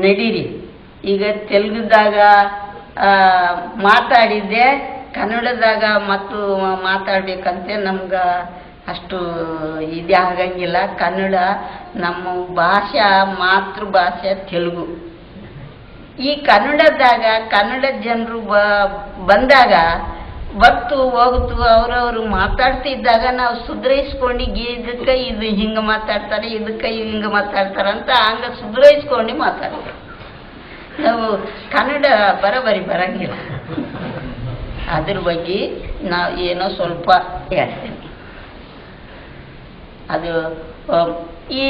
ನಡೀರಿ. ಈಗ ತೆಲುಗುದಾಗ ಮಾತಾಡಿದ್ದೆ, ಕನ್ನಡದಾಗ ಮತ್ತು ಮಾತಾಡಬೇಕಂತೆ ನಮ್ಗೆ ಅಷ್ಟು ಇದೇ ಆಗಂಗಿಲ್ಲ. ಕನ್ನಡ ನಮ್ಮ ಭಾಷೆ, ಮಾತೃಭಾಷೆ ತೆಲುಗು. ಈ ಕನ್ನಡದಾಗ, ಕನ್ನಡ ಜನರು ಬಂದಾಗ ಬರ್ತು ಹೋಗುತ್ತು ಅವ್ರವ್ರು ಮಾತಾಡ್ತಿದ್ದಾಗ ನಾವು ಸುಧಾರಿಸ್ಕೊಂಡು ಇದಕ್ಕೆ ಇದು ಹಿಂಗೆ ಮಾತಾಡ್ತಾರೆ, ಇದಕ್ಕೆ ಹಿಂಗೆ ಮಾತಾಡ್ತಾರೆ ಅಂತ ಹಂಗ ಸುಧಾರಿಸ್ಕೊಂಡು ಮಾತಾಡ್ತಾರೆ. ನಾವು ಕನ್ನಡ ಬರಬರಿ ಬರಂಗಿಲ್ಲ. ಅದ್ರ ಬಗ್ಗೆ ನಾವು ಏನೋ ಸ್ವಲ್ಪ ಹೇಳ್ತೀನಿ ಅದು ಈ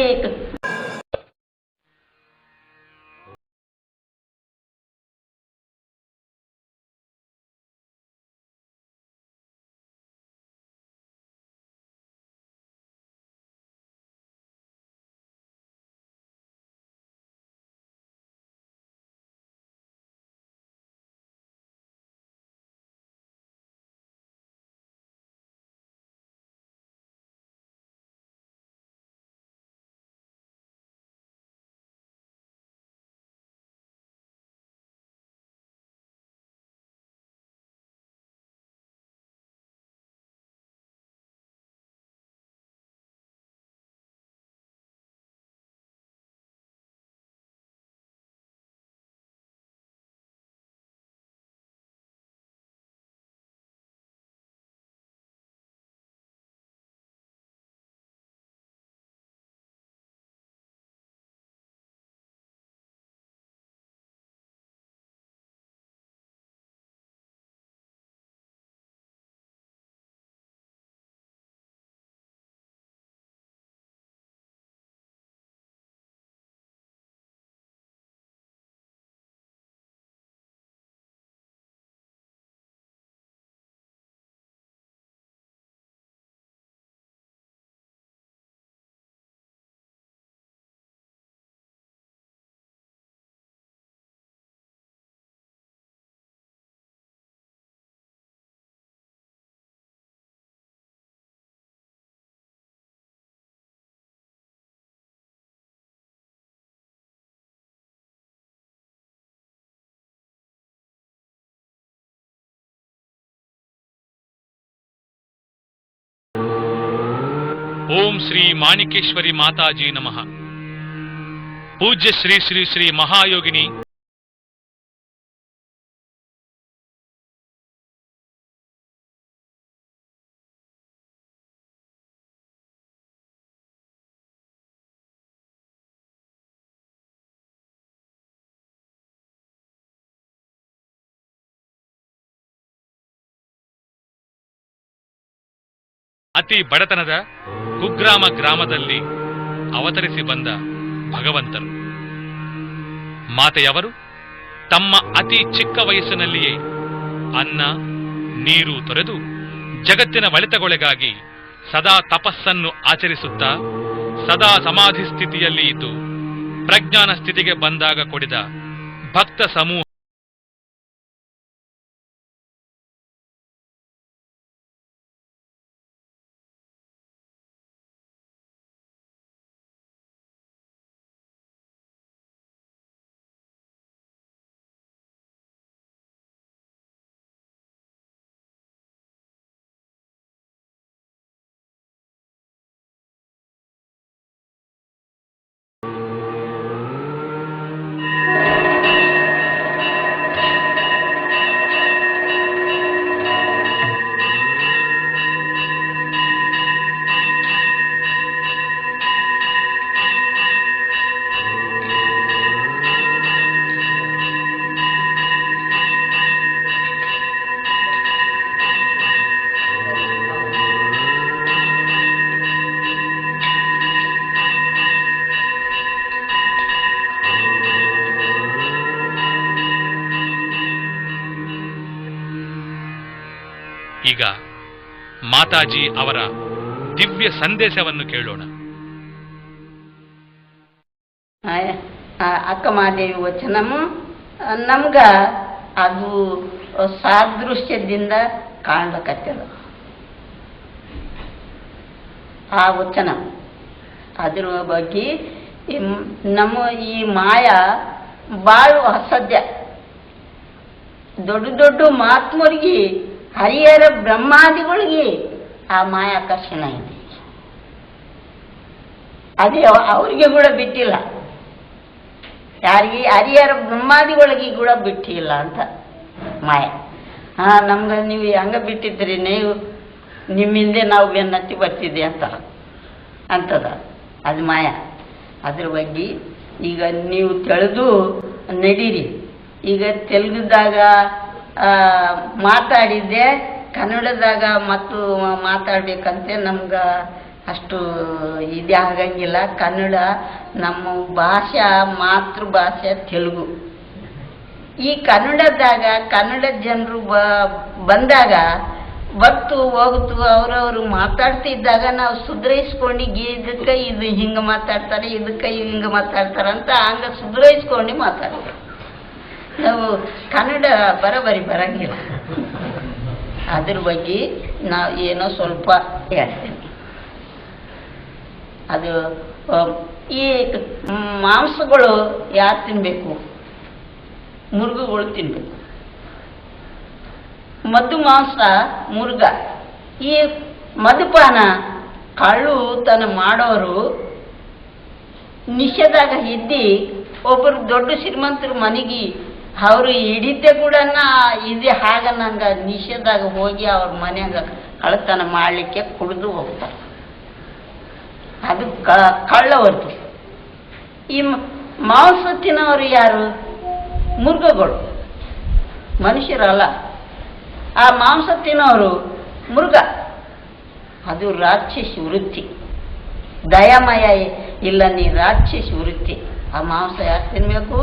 ಓಂ ಶ್ರೀ ಮಾಣಿಕೇಶ್ವರಿ ಮಾತಾಜಿ ನಮಃ ಪೂಜ್ಯ ಶ್ರೀ ಶ್ರೀ ಶ್ರೀ ಮಹಾಯೋಗಿನಿ ಅತಿ ಬಡತನದ ಕುಗ್ರಾಮ ಗ್ರಾಮದಲ್ಲಿ ಅವತರಿಸಿ ಬಂದ ಭಗವಂತರು. ಮಾತೆಯವರು ತಮ್ಮ ಅತಿ ಚಿಕ್ಕ ವಯಸ್ಸಿನಲ್ಲಿಯೇ ಅನ್ನ, ನೀರು ತೊರೆದು ಜಗತ್ತಿನ ಒಳಿತಗೊಳೆಗಾಗಿ ಸದಾ ತಪಸ್ಸನ್ನು ಆಚರಿಸುತ್ತಾ ಸದಾ ಸಮಾಧಿ ಸ್ಥಿತಿಯಲ್ಲಿ ಇದ್ದು ಪ್ರಜ್ಞಾನ ಸ್ಥಿತಿಗೆ ಬಂದಾಗ ಕೊಡಿದ ಭಕ್ತ ಸಮೂಹ ಈಗ ಮಾತಾಜಿ ಅವರ ದಿವ್ಯ ಸಂದೇಶವನ್ನು ಕೇಳೋಣ. ಅಕ್ಕ ಆ ವಚನ ನಮ್ಗ ಅದು ಸಾದೃಶ್ಯದಿಂದ ಕಾಣ್ಲಕತ್ತದ ಆ ವಚನ. ಅದ್ರ ಬಗ್ಗೆ ನಮ್ಮ ಈ ಮಾಯ ಬಾಳು ಅಸಾಧ್ಯ ದೊಡ್ಡ ದೊಡ್ಡ ಮಹಾತ್ಮರಿಗೆ ಹರಿಹರ ಬ್ರಹ್ಮಾದಿಗಳಿಗೆ ಆ ಮಾಯಾಕರ್ಷಣ ಇದೆ. ಅದೇ ಅವ- ಅವರಿಗೆ ಕೂಡ ಬಿಟ್ಟಿಲ್ಲ. ಯಾರಿಗೆ ಹರಿಹರ ಬ್ರಹ್ಮಾದಿಗಳಿಗೆ ಕೂಡ ಬಿಟ್ಟಿಲ್ಲ ಅಂತ ಮಾಯ. ಹಾ ನಮ್ಗೆ ನೀವು ಹಂಗ ಬಿಟ್ಟಿದ್ರಿ, ನೀವು ನಿಮ್ಮಿಂದೆ ನಾವು ಬೆನ್ನತ್ತಿ ಬರ್ತಿದ್ದೆ ಅಂತ. ಅಂತದ. ಅದು ಮಾಯ. ಅದ್ರ ಬಗ್ಗೆ ಈಗ ನೀವು ತಿಳಿದು ನಡೀರಿ. ಈಗ ತೆಲುಗುದಾಗ ಮಾತಾಡಿದ್ದೆ. ಕನ್ನಡದಾಗ ಮತ್ತು ಮಾತಾಡ್ಬೇಕಂತೆ ನಮ್ಗೆ ಅಷ್ಟು ಇದೇ ಆಗಂಗಿಲ್ಲ. ಕನ್ನಡ ನಮ್ಮ ಭಾಷಾ, ಮಾತೃಭಾಷೆ ತೆಲುಗು. ಈ ಕನ್ನಡದಾಗ, ಕನ್ನಡ ಜನರು ಬಂದಾಗ ಬತ್ತು ಹೋಗ್ತು ಅವ್ರವ್ರು ಮಾತಾಡ್ತಿದ್ದಾಗ ನಾವು ಸುಧಾರಿಸ್ಕೊಂಡು ಇದಕ್ಕೆ ಇದು ಹಿಂಗೆ ಮಾತಾಡ್ತಾರೆ, ಇದಕ್ಕೆ ಹಿಂಗೆ ಮಾತಾಡ್ತಾರೆ ಅಂತ ಹಂಗೆ ಸುಧಾರಿಸ್ಕೊಂಡು ಮಾತಾಡ್ತಾರೆ. ನಾವು ಕನ್ನಡ ಬರೋಬರಿ ಬರಂಗಿಲ್ಲ. ಅದ್ರ ಬಗ್ಗೆ ನಾವು ಏನೋ ಸ್ವಲ್ಪ ಹೇಳ್ತೀನಿ. ಅದು ಈ ಮಾಂಸಗಳು ಯಾರು ತಿನ್ನಬೇಕು ಮುರುಗುಗಳು ತಿನ್ನಬೇಕು ಮದ್ದು ಮಾಂಸ ಮುರುಗ ಈ ಮದುಪಾನ ಕಳ್ಳು ತನ ಮಾಡೋರು ನಿಷೇಧಾಗ ಇದ್ದಿ ಒಬ್ಬರು ದೊಡ್ಡ ಶ್ರೀಮಂತರು ಮನೆಗೆ ಅವರು ಹಿಡಿದ್ದೆ ಕೂಡ ಇದೆ ಹಾಗ ನಂಗೆ ನಿಷೇಧಾಗ ಹೋಗಿ ಅವ್ರ ಮನೆಯಾಗ ಕಳ್ಳತನ ಮಾಡಲಿಕ್ಕೆ ಕುಡಿದು ಹೋಗ್ತಾರೆ. ಅದು ಕಳ್ಳವರ್ದು. ಈ ಮಾಂಸ ತಿನ್ನೋರು ಯಾರು? ಮೃಗಗಳು ಮನುಷ್ಯರಲ್ಲ. ಆ ಮಾಂಸ ತಿನ್ನೋರು ಮೃಗ ಅದು ರಾಕ್ಷಸಿ ವೃತ್ತಿ. ದಯಾಮಯ ಇಲ್ಲ, ನೀ ರಾಕ್ಷಸಿ ವೃತ್ತಿ. ಆ ಮಾಂಸ ಯಾಕೆ ತಿನ್ನಬೇಕು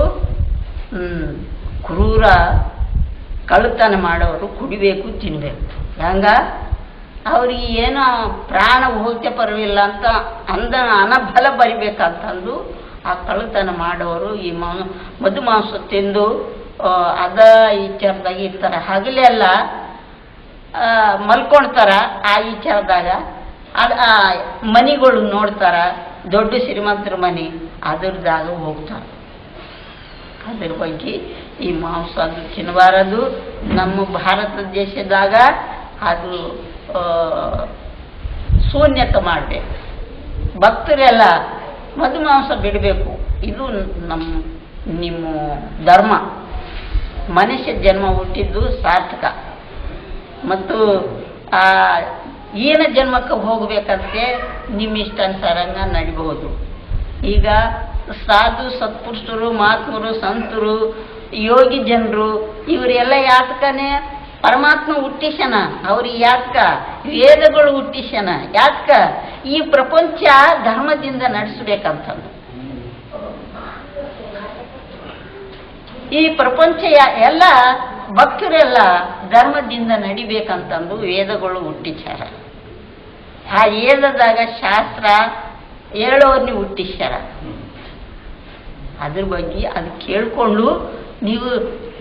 ಹ್ಮ್. ಕ್ರೂರ ಕಳ್ಳತನ ಮಾಡೋರು ಕುಡಿಬೇಕು ತಿನ್ನಬೇಕು ಹಂಗ? ಅವ್ರಿಗೆ ಏನೋ ಪ್ರಾಣ ಹೋಗ್ತೆ ಪರವಿಲ್ಲ ಅಂತ ಅಂದ ಅನಬಲ ಬರಿಬೇಕಂತಂದು ಆ ಕಳ್ಳತನ ಮಾಡೋರು ಈ ಮಾ, ಮಧು ಮಾಂಸ ತಿಂದು ಅದ ವಿಚಾರದಾಗ ಇರ್ತಾರೆ. ಹಗಲೆಲ್ಲ ಮಲ್ಕೊಳ್ತಾರ ಆ ವಿಚಾರದಾಗ ಅದು, ಆ ಮನಿಗಳು ನೋಡ್ತಾರ, ದೊಡ್ಡ ಶ್ರೀಮಂತರ ಮನೆ, ಅದರದಾಗ ಹೋಗ್ತಾರ. ಅದ್ರ ಬಗ್ಗೆ ಈ ಮಾಂಸ ಅದು ತಿನ್ನಬಾರದು. ನಮ್ಮ ಭಾರತ ದೇಶದಾಗ ಅದು ಶೂನ್ಯತೆ ಮಾಡಬೇಕು. ಭಕ್ತರೆಲ್ಲ ಮಧು ಮಾಂಸ ಬಿಡಬೇಕು. ಇದು ನಮ್ಮ ನಿಮ್ಮ ಧರ್ಮ. ಮನುಷ್ಯ ಜನ್ಮ ಹುಟ್ಟಿದ್ದು ಸಾರ್ಥಕ. ಮತ್ತು, ಆ ಏನ ಜನ್ಮಕ್ಕೆ ಹೋಗಬೇಕಂತೆ ನಿಮ್ಮ ಇಷ್ಟಾನುಸಾರಂಗ ನಡಿಬಹುದು. ಈಗ ಸಾಧು, ಸತ್ಪುರುಷರು, ಮಹಾತ್ಮರು, ಸಂತರು, ಯೋಗಿ ಜನರು, ಇವರೆಲ್ಲ ಯಾತಕನೇ? ಪರಮಾತ್ಮ ಹುಟ್ಟಿಸನ ಅವ್ರಿಗೆ ಯಾತಕ? ವೇದಗಳು ಹುಟ್ಟಿಸನ ಯಾತಕ? ಈ ಪ್ರಪಂಚ ಧರ್ಮದಿಂದ ನಡೆಸಬೇಕಂತಂದು. ಈ ಪ್ರಪಂಚ ಎಲ್ಲ ಭಕ್ತರೆಲ್ಲ ಧರ್ಮದಿಂದ ನಡಿಬೇಕಂತಂದು ವೇದಗಳು ಹುಟ್ಟಿಸ್ಯಾರ. ಆ ವೇದದಾಗ ಶಾಸ್ತ್ರ ಹೇಳೋರ್ನಿ ಹುಟ್ಟಿಸ್ಯಾರ. ಅದ್ರ ಬಗ್ಗೆ ಅದು ಕೇಳಿಕೊಂಡು ನೀವು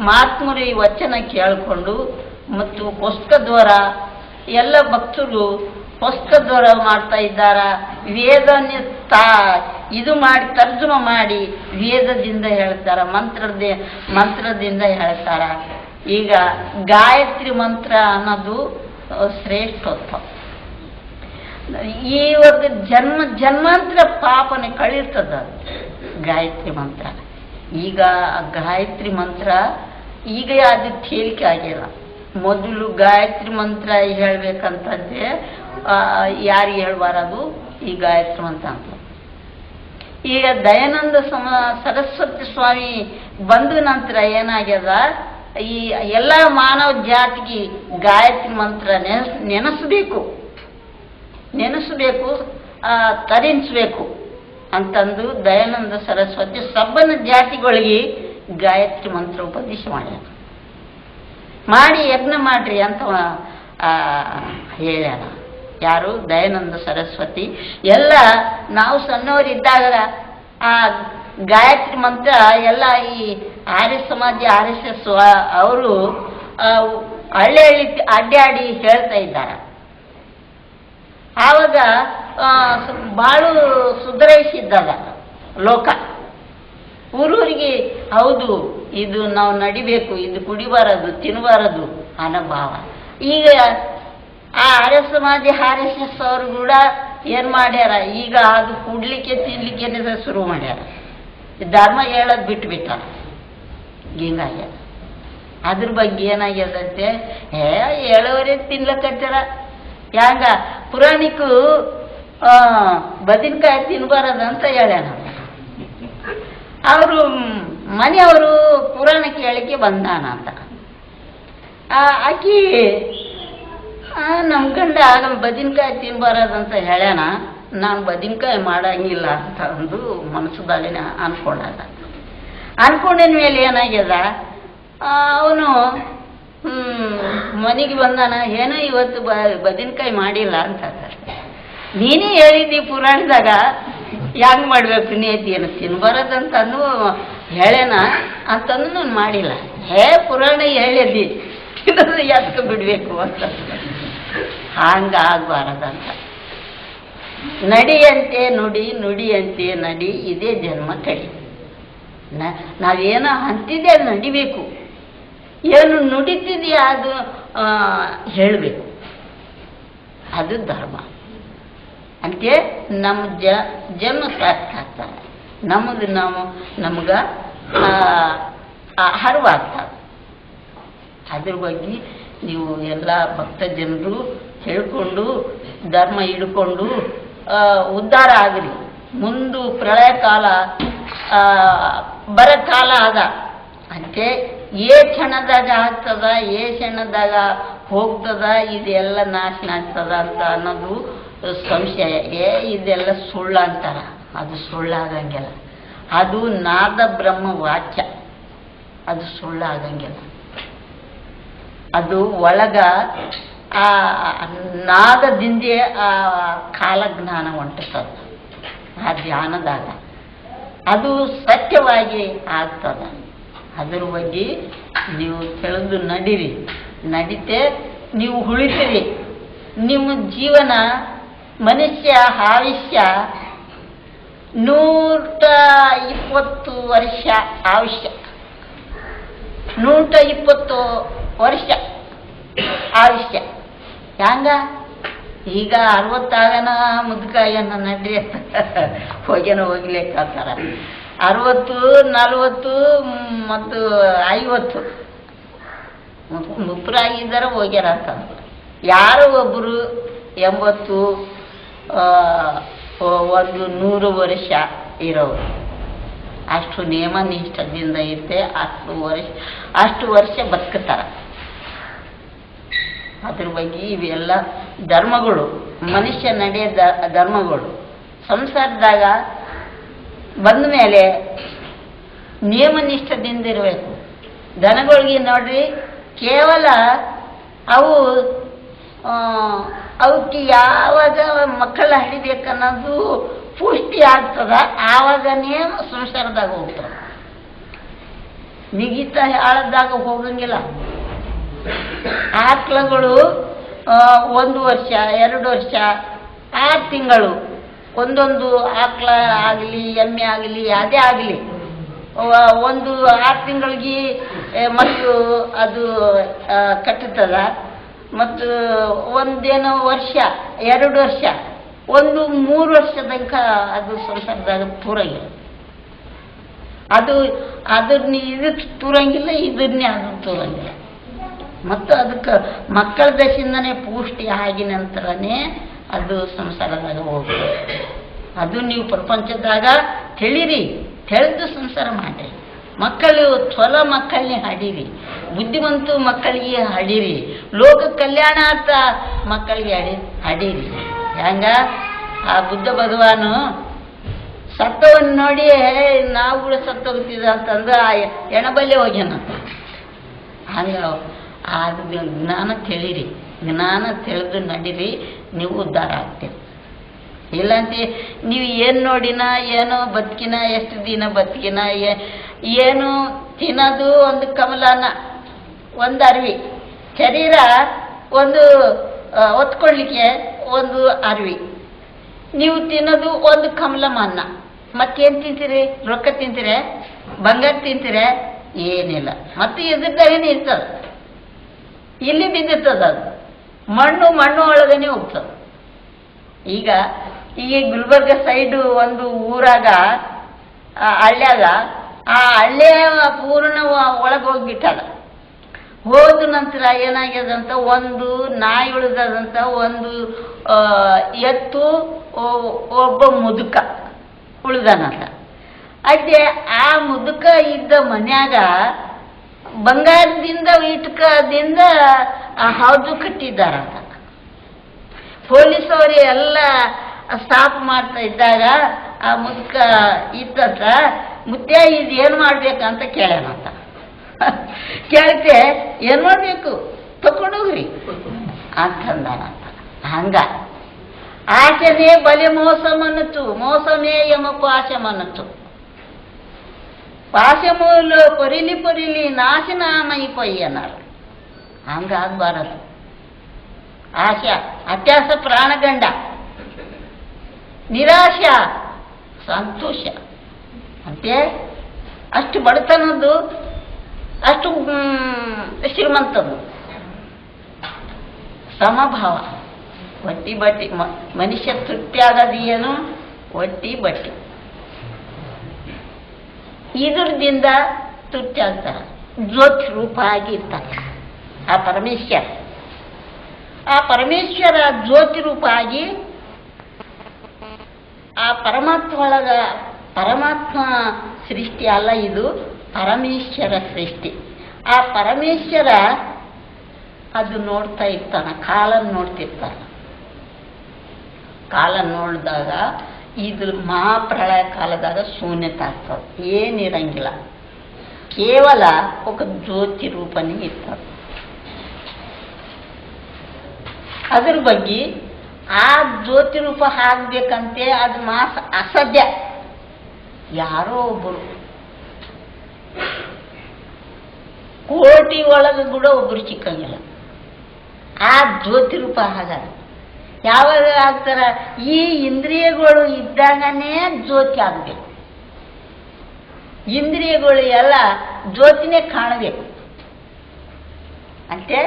ಮಹಾತ್ಮರು ಈ ವಚನ ಕೇಳಿಕೊಂಡು ಮತ್ತು ಪುಸ್ತಕದ್ವಾರ ಎಲ್ಲ ಭಕ್ತರು ಪುಸ್ತಕದ್ವಾರ ಮಾಡ್ತಾ ಇದ್ದಾರ? ವೇದನ ತಾ, ಇದು ಮಾಡಿ ತರ್ಜುಮ ಮಾಡಿ ವೇದದಿಂದ ಹೇಳ್ತಾರ ಮಂತ್ರದ ಮಂತ್ರದಿಂದ ಹೇಳ್ತಾರ? ಈಗ ಗಾಯತ್ರಿ ಮಂತ್ರ ಅನ್ನೋದು ಶ್ರೇಷ್ಠತ್ವ. ಈ ಒಂದು ಜನ್ಮ, ಜನ್ಮಾಂತರ ಪಾಪನೆ ಕಳಿರ್ತದ ಗಾಯತ್ರಿ ಮಂತ್ರ. ಈಗ ಗಾಯತ್ರಿ ಮಂತ್ರ ಈಗ ಅದು ತೇಲಿಕೆ ಆಗಿಲ್ಲ ಮೊದಲು ಗಾಯತ್ರಿ ಮಂತ್ರ ಹೇಳ್ಬೇಕಂತಂದ್ರೆ ಯಾರು ಹೇಳಬಾರದು? ಈ ಗಾಯತ್ರಿ ಮಂತ್ರ ಅಂತ. ಈಗ ದಯಾನಂದ ಸರಸ್ವತಿ ಸ್ವಾಮಿ ಬಂದ ನಂತರ ಏನಾಗ್ಯದ? ಈ ಎಲ್ಲ ಮಾನವ ಜಾತಿಗೆ ಗಾಯತ್ರಿ ಮಂತ್ರ ನೆನೆಸ್, ನೆನೆಸ್ಬೇಕು. ನೆನೆಸಬೇಕು ತರಿಸಬೇಕು ಅಂತಂದು ದಯಾನಂದ ಸರಸ್ವತಿ ಸಬ್ಬನ ಜಾತಿಗಳಿಗೆ ಗಾಯತ್ರಿ ಮಂತ್ರ ಉಪದೇಶ ಮಾಡ್ಯಾರ ಮಾಡಿ ಯಜ್ಞ ಮಾಡ್ರಿ ಅಂತ ಹೇಳ್ಯಾರ ಯಾರು? ದಯಾನಂದ ಸರಸ್ವತಿ. ಎಲ್ಲ ನಾವು ಸಣ್ಣವರಿದ್ದಾಗ ಆ ಗಾಯತ್ರಿ ಮಂತ್ರ ಎಲ್ಲ ಈ ಆರ್ಯ ಸಮಾಜ ಆರ್ ಎಸ್ ಎಸ್ ಅವರು ಹಳ್ಳಿ ಹಳ್ಳಿ ಅಡ್ಡಾಡಿ ಹೇಳ್ತಾ ಇದ್ದಾರೆ. ಆವಾಗ ಬಾಳು ಸುಧಾರಿಸಿದ್ದಾಗ ಲೋಕ. ಊರೂರಿಗೆ, ಹೌದು, ಇದು ನಾವು ನಡಿಬೇಕು, ಇದು ಕುಡಿಬಾರದು ತಿನ್ನಬಾರದು ಅನ್ನೋ ಭಾವ ಈಗ ಆ Arya Samaji R S S ಅವರು ಕೂಡ ಏನ್ ಮಾಡ್ಯಾರ? ಈಗ ಅದು ಕುಡ್ಲಿಕ್ಕೆ, ತಿನ್ಲಿಕ್ಕೆ ಶುರು ಮಾಡ್ಯಾರ. ಧರ್ಮ ಹೇಳೋದು ಬಿಟ್ಬಿಟ್ಟಾರ. ಹಿಂಗಾಗ್ಯದ ಅದ್ರ ಬಗ್ಗೆ ಏನಾಗ್ಯದಂತೆ? ಹೇ ಹೇಳೋರೇ ತಿನ್ಲಕತ್ತಾರ. ಯಾಂಗ ಪುರಾಣಿಕು ಬದಿನಕಾಯಿ ತಿನ್ಬಾರದಂತ ಹೇಳ್ಯಾನ. ಅವರು ಮನೆಯವರು ಪುರಾಣ ಕೇಳಿಕೆ ಬಂದಾನ ಅಂತ. ಆಕಿ ಆ, ನಮ್ ಗಂಡ ಬದನೆಕಾಯಿ ತಿನ್ಬಾರದಂತ ಹೇಳ್ಯಾನ. ನಾನು ಬದಿನಕಾಯಿ ಮಾಡಂಗಿಲ್ಲ ಅಂತ ಅಂದು ಮನಸ್ಸು ಅನ್ಕೊಂಡಾಗ ಅನ್ಕೊಂಡಿನ. ಮೇಲೆ ಏನಾಗ್ಯದ? ಅವನು ಮನೆಗೆ ಬಂದಾನ, ಏನೋ ಇವತ್ತು ಬ, ಬದನೆಕಾಯಿ ಮಾಡಿಲ್ಲ ಅಂತ ನೀನೇ ಹೇಳಿದ್ದಿ ಪುರಾಣದಾಗ ಹೆಂಗ್ ಮಾಡ್ಬೇಕು ನೀತಿ ಏನು ತಿನ್ಬಾರದಂತಂದು ಹೇಳೇನ, ಅಂತಂದು ನಾನು ಮಾಡಿಲ್ಲ. ಹೇ ಪುರಾಣ ಹೇಳಿದ್ದಿ ತಿನ್ನೋದು ಯಾಕೆ ಬಿಡ್ಬೇಕು ಅಂತ. ಹಂಗ ಆಗ್ಬಾರದಂತ ನಡಿಯಂತೆ ನುಡಿ, ನುಡಿಯಂತೆ ನಡಿ, ಇದೇ ಜನ್ಮ ಕಡಿ ನಾವೇನೋ ಅಂತಿದ್ದೆ ನಡಿಬೇಕು. ಏನು ನುಡಿತಿದೆಯಾ ಅದು? ಹೇಳಬೇಕು. ಅದು ಧರ್ಮ. ಅಂತೆ ನಮ್ಮ ಜ, ಜನ್ಮ ಸಾರ್ಥಾಗ್ತಾರೆ ನಮಗೆ ನಾವು, ನಮ್ಗೆ ಆಹಾರವಾಗ್ತಾರೆ ಅದ್ರ ಬಗ್ಗೆ ನೀವು ಎಲ್ಲ ಭಕ್ತ ಜನರು ಹೇಳ್ಕೊಂಡು, ಧರ್ಮ ಹಿಡ್ಕೊಂಡು ಉದ್ಧಾರ ಆಗ್ರಿ ಮುಂದು ಪ್ರಳಯ ಕಾಲ ಬರ ಕಾಲ ಅದ ಅಂತೆ, ಏ ಕ್ಷಣದಾಗ ಆಗ್ತದ, ಏ ಕ್ಷಣದಾಗ ಹೋಗ್ತದ, ಇದೆಲ್ಲ ನಾಶನ ಆಗ್ತದ ಅಂತ ಅನ್ನೋದು ಸಂಶಯ. ಏ, ಇದೆಲ್ಲ ಸುಳ್ಳು ಅಂತಾರ. ಅದು ಸುಳ್ಳಾಗಂಗಿಲ್ಲ ಅದು ನಾದ ಬ್ರಹ್ಮ ವಾಕ್ಯ ಅದು ಸುಳ್ಳಾಗಂಗಿಲ್ಲ ಅದು ಒಳಗ ಆ ನಾದದಿಂದೇ ಆ ಕಾಲಜ್ಞಾನ ಹೊಂಟದ ಆ ಧ್ಯಾನದಾಗ. ಅದು ಸತ್ಯವಾಗಿ ಆಗ್ತದ. ಅದ್ರ ಬಗ್ಗೆ ನೀವು ತಿಳಿದು ನಡೀರಿ. ನಡಿತೆ ನೀವು ಉಳಿಸಿರಿ ನಿಮ್ಮ ಜೀವನ, ಮನುಷ್ಯ ಆಯುಷ್ಯ ನೂರ ಇಪ್ಪತ್ತು ವರ್ಷ ಆಯುಷ್ಯ. ನೂರ ಇಪ್ಪತ್ತು ವರ್ಷ ಆಯುಷ್ಯ. ಹ್ಯಾಂಗ ಈಗ ಅರವತ್ತಾಗನ ಮುದ್ಕಾಯನ ನಡ್ರಿ ಹೋಗ್ಯನ ಹೋಗ್ಲಿಕ್ಕತ್ತಾರ ಅರವತ್ತು, ನಲವತ್ತು, ಮತ್ತು ಐವತ್ತು. ಮುಪ್ಪರಾಗಿದ್ದಾರೆ ಹೋಗ್ಯಾರ ಅಂತ. ಯಾರು ಒಬ್ಬರು ಎಂಬತ್ತು ಒಂದು ನೂರು ವರ್ಷ ಇರೋರು. ಅಷ್ಟು ನಿಯಮ ನಿಷ್ಠದಿಂದ ಇರುತ್ತೆ ಅಷ್ಟು ವರ್ಷ ಅಷ್ಟು ವರ್ಷ ಬದುಕುತ್ತಾರ. ಅದ್ರ ಬಗ್ಗೆ ಇವೆಲ್ಲ ಧರ್ಮಗಳು. ಮನುಷ್ಯ ನಡೆಯ ಧರ್ಮಗಳು. ಸಂಸಾರದಾಗ ಬಂದ ಮೇಲೆ ನಿಯಮನಿಷ್ಠದಿಂದ ಇರಬೇಕು ದನಗಳಿಗೆ ನೋಡ್ರಿ ಕೇವಲ ಅವು ಅವಕ್ಕೆ ಯಾವಾಗ ಮಕ್ಕಳ ಹಡಿಬೇಕನ್ನೋದು ಪುಷ್ಟಿ ಆಗ್ತದ ಆವಾಗನೇ ಸಂಸಾರದಾಗ ಹೋಗ್ತದೆ. ನಿಗಿತ ಆಳದಾಗ ಹೋಗಂಗಿಲ್ಲ. ಆಕಳುಗಳು ಆ, ಒಂದು ವರ್ಷ ಎರಡು ವರ್ಷ ಆರು ತಿಂಗಳು ಒಂದೊಂದು ಆಕಳ ಆಗಲಿ, ಎಮ್ಮೆ ಆಗಲಿ, ಅದೇ ಆಗಲಿ. ಒಂದು ಆರು ತಿಂಗಳಿಗೆ ಮತ್ತು ಅದು ಕಟ್ಟುತ್ತದ. ಮತ್ತು ಒಂದೇನೋ ವರ್ಷ, ಎರಡು ವರ್ಷ, ಒಂದು ಮೂರು ವರ್ಷ ತನಕ ಅದು ಸಂಸಾರದಾಗ ತೂರಂಗಿಲ್ಲ ಅದು, ಅದನ್ನ ಇದಕ್ಕೆ ತೂರಂಗಿಲ್ಲ, ಇದನ್ನೇ ಅದನ್ನು ತೂರಂಗಿಲ್ಲ. ಮತ್ತು ಅದಕ್ಕೆ ಮಕ್ಕಳ ದಶೆಯಿಂದನೇ ಪೂಷ್ಟಿ ಆಗಿ ನಂತರನೇ ಅದು ಸಂಸಾರದಾಗ ಹೋಗ್ತದೆ ಅದು ನೀವು ಪ್ರಪಂಚದಾಗ ತಿಳಿರಿ ತಿಳಿದು ಸಂಸಾರ ಮಾಡಿರಿ. ಮಕ್ಕಳು ತ್ವಲ ಮಕ್ಕಳನ್ನೇ ಹಾಡಿರಿ. ಬುದ್ಧಿವಂತು ಮಕ್ಕಳಿಗೆ ಹಾಡಿರಿ. ಲೋಕ ಕಲ್ಯಾಣ ಅಂತ ಮಕ್ಕಳಿಗೆ ಹಡಿ ಹಾಡಿರಿ. ಹೆಂಗ? ಆ ಬುದ್ಧ ಭಗವಾನು ಸತ್ತವನ್ನು ನೋಡಿ "ಹೇ, ನಾವು ಕೂಡ ಸತ್ತೋಗ್ತಿದ ಅಂತಂದ್ರೆ ಆ ಎಣಬಲ್ಲೇ ಹೋಗ್ಯಾನಂತ. ಹಂಗ ಅದು ಜ್ಞಾನ ತಿಳಿರಿ. ಜ್ಞಾನ ತಿಳಿದು ನಡೀರಿ, ನೀವು ಉದ್ಧಾರ ಆಗ್ತೀರಿ. ಇಲ್ಲಾಂತ ನೀವು ಏನು ನೋಡಿನ, ಏನೋ ಬದುಕಿನ, ಎಷ್ಟು ದಿನ ಬದುಕಿನ ಏನು ತಿನ್ನೋದು ಒಂದು ಕಮಲಾನ, ಒಂದು ಅರಿವಿ. ಶರೀರ ಒಂದು ಒತ್ಕೊಳ್ಳಿಕ್ಕೆ ಒಂದು ಅರಿವಿ. ನೀವು ತಿನ್ನೋದು ಒಂದು ಕಮಲಮ ಅನ್ನ ಮತ್ತೇನು ತಿಂತೀರಿ? ರೊಕ್ಕ ತಿಂತೀರಿ? ಬಂಗಾರ ತಿಂತೀರಿ? ಏನಿಲ್ಲ. ಮತ್ತೆ ಎದುರ್ದಾಗೇನೆ ಇರ್ತದೆ? ಇಲ್ಲಿ ಬಿದ್ದಿರ್ತದ ಅದು. ಮಣ್ಣು ಮಣ್ಣು ಒಳಗನೆ ಹೋಗ್ತದ. ಈಗ ಈ ಗುಲ್ಬರ್ಗ ಸೈಡು ಒಂದು ಊರಾಗ ಹಳ್ಳ್ಯಾಗ, ಆ ಹಳ್ಳಿಯ ಪೂರ್ಣ ಒಳಗೆ ಹೋಗ್ಬಿಟ್ಟಲ್ಲ ಹೋದ ನಂತರ ಏನಾಗ್ಯದಂತ ಒಂದು ನಾಯಿ ಉಳಿದಾದಂತ ಒಂದು ಎತ್ತು ಒಬ್ಬ ಮುದುಕ ಉಳಿದನಂತ. ಅದೇ ಆ ಮುದುಕ ಇದ್ದ ಮನ್ಯಾಗ ಬಂಗಾರದಿಂದ, ಇಟ್ಕದಿಂದ ಆ ಹೌದು ಕಟ್ಟಿದ್ದಾರಂತ. ಪೊಲೀಸ್ ಅವರು ಎಲ್ಲ ಸ್ಟಾಪ್ ಮಾಡ್ತಾ ಇದ್ದಾಗ ಆ ಮುದ್ಕ ಇದ್ದಂತ ಮುತ್ಯ ಇದು ಏನು ಮಾಡ್ಬೇಕಂತ ಕೇಳ್ಯಾನಂತ ಕೇಳ್ತೆ, ಏನು ಮಾಡಬೇಕು? ತಕೊಂಡೋಗ್ರಿ ಅಂತಂದಾನಂತ ಹಂಗ. ಆಶನೇ ಬಲೆ ಮೋಸಮನ್ನತು ಮೋಸಮೇ ಯಮಕು ಆಶಮನ್ನತು ಪಾಶಮೂಲು ನಾಶನಾ ಮೈ ನಾಶನಾಮಯಿ ಪೊಯ್ಯನಾರು ಆಗಬಾರದು ಆಶ ಅತ್ಯಾಸ ಪ್ರಾಣಗಂಡ. ನಿರಾಶ, ಸಂತೋಷ. ಅಂತೆ, ಅಷ್ಟು ಬಡತನದ್ದು, ಅಷ್ಟು ಶ್ರೀಮಂತದ್ದು. ಸಮಭಾವ. ಒಟ್ಟಿ ಬಟ್ಟಿ ಮನುಷ್ಯ ತೃಪ್ತಿ ಆಗೋದು ಏನು? ಒಟ್ಟಿ ಬಟ್ಟಿ. ಇದ್ರದಿಂದ ತೃಪ್ತಿ ಆಗ್ತಾರೆ. ಜ್ಯೋತಿ ರೂಪ ಆಗಿರ್ತಾರೆ. ಆ ಪರಮೇಶ್ವರ. ಆ ಪರಮೇಶ್ವರ ಜ್ಯೋತಿ ರೂಪ ಆಗಿ ಆ ಪರಮಾತ್ಮ ಒಳಗ ಪರಮಾತ್ಮ ಸೃಷ್ಟಿ ಅಲ್ಲ ಇದು, ಪರಮೇಶ್ವರ ಸೃಷ್ಟಿ. ಆ ಪರಮೇಶ್ವರ ಅದು ನೋಡ್ತಾ ಇರ್ತಾನ ಕಾಲನ್ನು ನೋಡ್ತಿರ್ತಾನ. ಕಾಲ ನೋಡಿದಾಗ ಇದು ಮಹಾಪ್ರಳಯ ಕಾಲದಾಗ ಶೂನ್ಯತೆ ಆಗ್ತದೆ, ಏನಿರಂಗಿಲ್ಲ. ಕೇವಲ ಒಬ್ಬ ಜ್ಯೋತಿ ರೂಪನೇ ಇರ್ತದೆ ಅದ್ರ ಬಗ್ಗೆ ಆ ಜ್ಯೋತಿ ರೂಪ ಆಗ್ಬೇಕಂತೆ ಅದು ಮಾಸ ಅಸಧ್ಯ ಯಾರೋ ಒಬ್ಬರು ಕೋಟಿ ಒಳಗೆ ಕೂಡ ಒಬ್ಬರು ಸಿಕ್ಕಂಗಿಲ್ಲ ಆ ಜ್ಯೋತಿ ರೂಪ ಹಾಗಾದ ಯಾವಾಗ ಆಗ್ತಾರ? ಈ ಇಂದ್ರಿಯಗಳು ಇದ್ದಾಗನೇ ಜ್ಯೋತಿ ಆಗಬೇಕು. ಇಂದ್ರಿಯಗಳು ಎಲ್ಲ ಜ್ಯೋತಿನೇ ಕಾಣಬೇಕು. ಅಂತೆ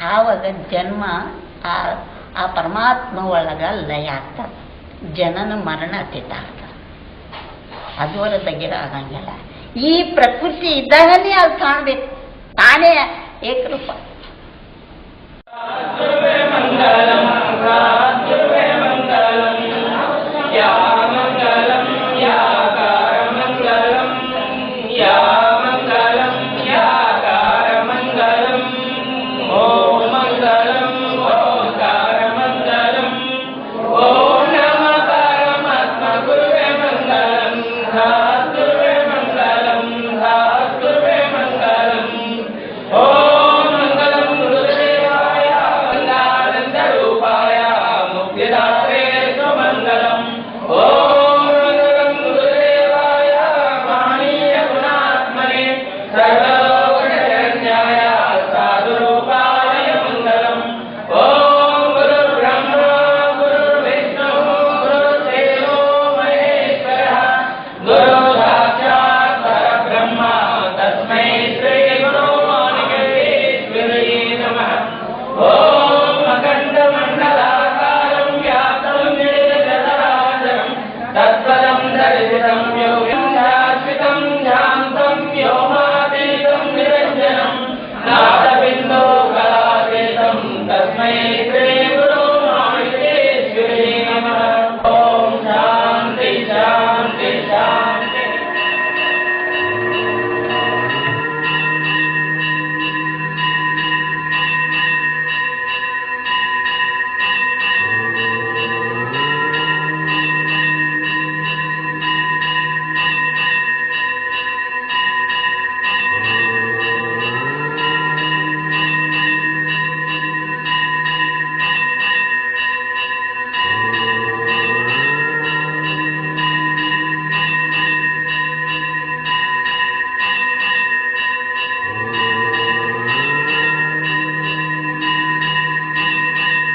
ಆವಾಗ ಜನ್ಮ ಆ ಆ ಪರಮಾತ್ಮ ಒಳಗ ಲಯ ಆಗ್ತದೆ ಜನನ ಮರಣ ಅತೀತ ಆಗ್ತದೆ ಅದುವರ ತೆಗೆರ ಆಗಂಗಿಲ್ಲ. ಈ ಪ್ರಕೃತಿ ಇದ್ದಾಗನೇ ಅದು ಕಾಣಬೇಕು ತಾನೇ ಏಕರೂಪ.